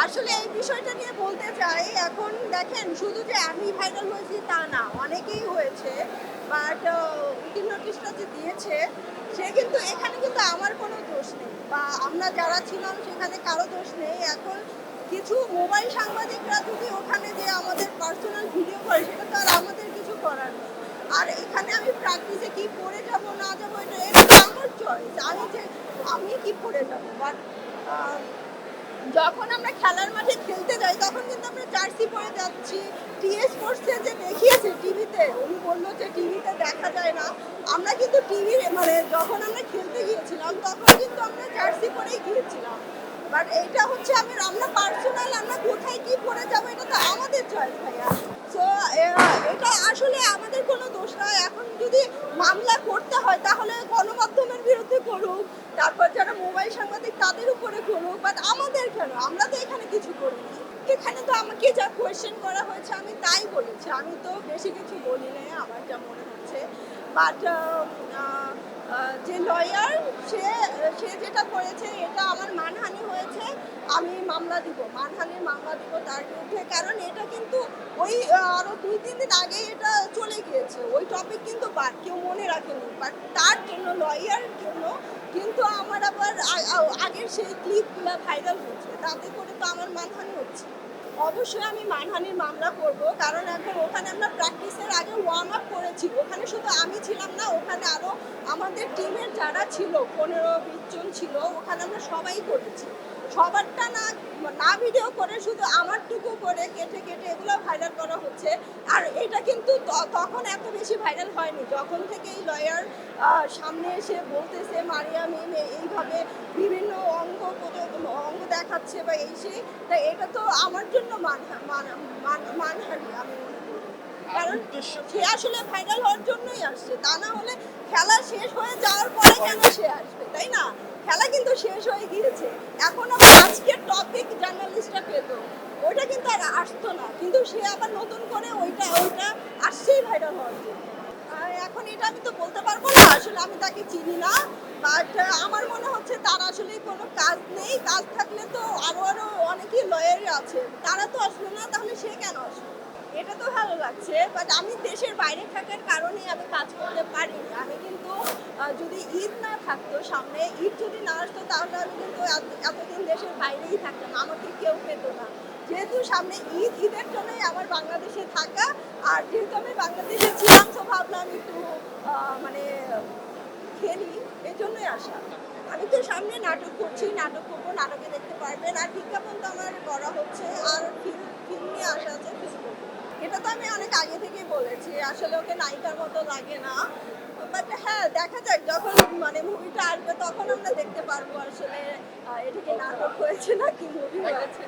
আসলে এই বিষয়টা নিয়ে বলতে চাই, এখন দেখেন, শুধু যে আমি ভাইরাল হয়েছি তা না, অনেকেই হয়েছে বাট উকিল নোটিশটা যে দিয়েছে, সে কিন্তু, এখানে কিন্তু আমার কোনো দোষ নেই, বা আমরা যারা ছিলাম সেখানে কারও দোষ নেই। এখন কিছু মোবাইল সাংবাদিকরা যদি ওখানে যে আমাদের পার্সোনাল ভিডিও করে, সেটা তো আর আমাদের কিছু করার নেই। আর এখানে আমি প্র্যাকটিসে কি পড়ে যাব, না যাব, এটা এটা আমার চয়েস আমি যে, আমি কি পড়ে যাব? বাট যখন আমরা খেলার মাঠে খেলতে যাই, তখন কিন্তু আমরা জার্সি পরে যাচ্ছি। টিএস স্পোর্টসে যে দেখিয়েছে টিভিতে, উনি বলল যে টিভিতে দেখা যায় না। আমরা কিন্তু টিভির মানে যখন আমরা খেলতে গিয়েছিলাম, তখন কিন্তু আমরা জার্সি পরেই গিয়েছিলাম বাট এইটা হচ্ছে আমি আমরা পার্সোনাল আমরা কোথায় কি পরে যাব, এটা তো আমাদের চয়েস ভাইয়া। সো এটা আসলে আমাদের কোনো দোষ নয় এখন যদি মামলা করতে হয় তাহলে গণমাধ্যমের বিরুদ্ধে করুক তারপর যারা মোবাইল সাংবাদিক তাদের উপরে করুক বাট আমাদের কেন? আমরা তো এখানে কিছু করিনি। এখানে তো আমাকে যা কোয়েশ্চেন করা হয়েছে আমি তাই বলেছি। আমি তো বেশি কিছু বলি নাই, আমার যা মনে হচ্ছে। বাট যে লয়ার সে সে যেটা করেছে, এটা আমার মানহানি হয়েছে, আমি মামলা দিব। মানহানির মামলা দিব তার বিরুদ্ধে কারণ এটা কিন্তু ওই আহ, আরও দুই তিন দিন আগে এটা চলে গিয়েছে। ওই টপিক কিন্তু বাদ কেউ মনে রাখেনি। বাট তার জন্য লয়ার জন্য কিন্তু আমার আবার আগের সেই ক্লিপগুলো ভাইরাল হচ্ছে। তাতে করে তো আমার মানহানি হচ্ছে। অবশ্যই আমি মানহানির মামলা করব কারণ এখন ওখানে আমরা প্র্যাকটিসের করেছি ওখানে শুধু আমি ছিলাম না, ওখানে আরও আমাদের টিমের যারা ছিল, পনেরো, বিশ জন ছিল, ওখানে আমরা সবাই করেছি। সবারটা না না ভিডিও করে শুধু আমারটুকু করে কেটে কেটে এগুলো ভাইরাল করা হচ্ছে। আর এটা কিন্তু তখন এত বেশি ভাইরাল হয়নি। যখন থেকে এই লয়ার সামনে এসে বলতেছে, মারিয়া মিম এইভাবে বিভিন্ন অঙ্গ অঙ্গ দেখাচ্ছে বা এই সেই, তা এটা তো আমার জন্য মান- মান- মানহানি, আমি কারণ সে আসলে ভাইরাল হওয়ার জন্যই আসছে। তা না হলে খেলা শেষ হয়ে যাওয়ার পরে কেন সে আসবে, তাই না? খেলা কিন্তু শেষ হয়ে গিয়েছে। এখন আবার আজকের টপিক জার্নালিস্টরা পেত ওইটা কিন্তু আর আসতো না। কিন্তু সে আবার নতুন করে ওইটা ওইটা আসছেই ভাইরাল হওয়ার জন্য। এখন এটা আমি তো বলতে পারব না, আসলে আমি তাকে চিনি না। বাট আমার মনে হচ্ছে তার আসলে কোনো কাজ নেই। কাজ থাকলে তো আরও আরও অনেকেই লয়ারই আছে। তারা তো আসলো না, তাহলে সে কেন আসলো? এটা তো ভালো লাগছে বাট আমি দেশের বাইরে থাকার কারণেই আমি কাজ করতে পারিনি আমি কিন্তু যদি ঈদ না থাকতো সামনে, ঈদ যদি না আসতো তাহলে আমি কিন্তু এত- এতদিন দেশের বাইরেই থাকতাম, আমাকে কেউ পেতো না। যেহেতু সামনে ঈদ, ঈদের জন্যই আমার বাংলাদেশে থাকা, আর যেহেতু আমি বাংলাদেশে ছিলাম, তো ভাবলাম একটু মানে খেলি এই জন্যই আসা। আমি তো সামনে নাটক করছি, নাটক করব, নাটকে দেখতে পারবেন, আর বিজ্ঞাপন তো আমার করা হচ্ছে, আর ফিল্ম নিয়ে আসা আছে film করব। এটা তো আমি অনেক আগে থেকেই বলেছি আসলে ওকে নায়িকার মতো লাগে না। বাট হ্যাঁ দেখা যাক যখন মানে মুভিটা আসবে তখন আমরা দেখতে পারব আসলে এটা কি নাটক হয়েছে নাকি মুভি হয়েছে।